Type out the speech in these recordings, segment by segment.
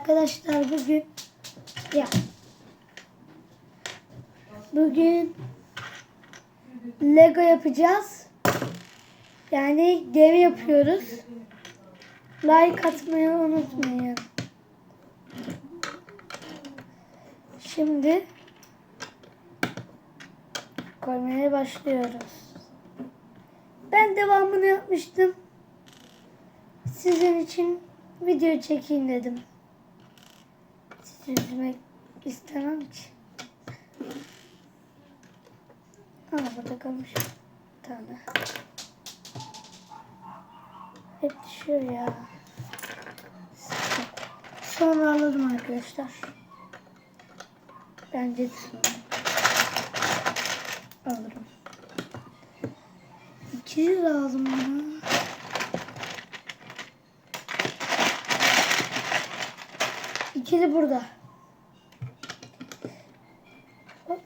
Arkadaşlar bugün ya bugün Lego yapacağız. Yani gemi yapıyoruz. Like atmayı unutmayın. Şimdi koymaya başlıyoruz. Ben devamını yapmıştım. Sizin için video çekeyim dedim. Sizi üzmek istemem ki. Aa burada kalmış bir tane. Hep düşüyor ya. Sonra alalım arkadaşlar. Bence de sonra. Alırım. İkili lazım bana. İkili burada. Hop.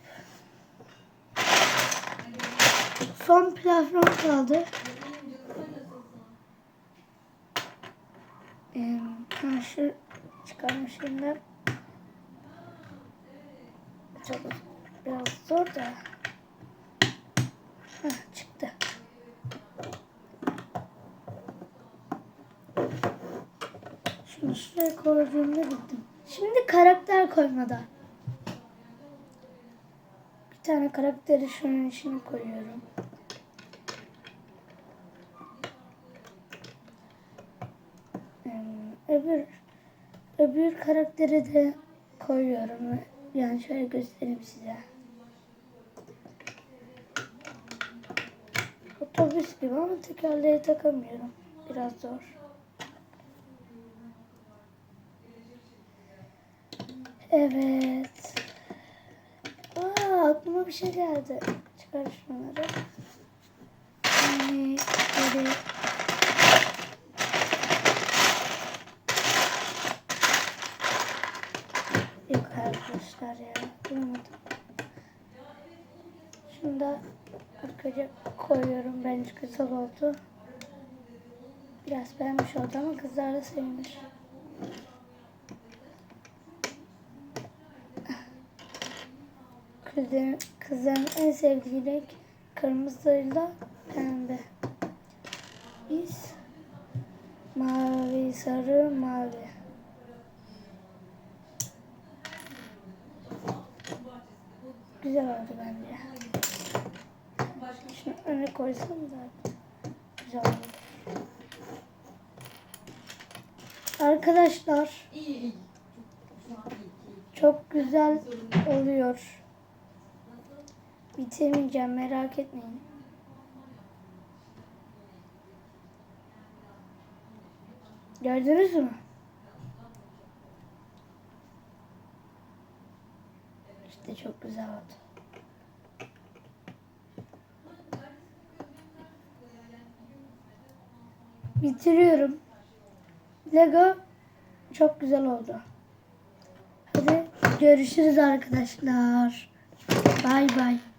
Son platform kaldı. Ee, ha, şu çıkarmış şimdi. Çok biraz zor da. Heh, çıktı. Şunu şuraya koyduğumda bittim. Şimdi karakter koymada. Bir tane karakteri şunun içine koyuyorum. Ee, öbür öbür karakteri de koyuyorum. Yani şöyle göstereyim size. Otobüs gibi ama tekerleği takamıyorum. Biraz zor. Evet. Aa, aklıma bir şey geldi. Çıkar şunları. Yani böyle Yok arkadaşlar ya. Bulamadım. Şunu da arkaca koyuyorum. Bence güzel oldu. Biraz beğenmiş oldu ama kızlar da sevmiş. Kızların, kızların en sevdiği renk kırmızıyla pembe. Biz mavi, sarı, mavi. Güzel oldu bence. Şunu öne koysam da güzel olur. Arkadaşlar çok güzel oluyor. Bitirmeyeceğim merak etmeyin. Gördünüz mü? İşte çok güzel oldu. Bitiriyorum. Lego çok güzel oldu. Hadi görüşürüz arkadaşlar. Bay bay.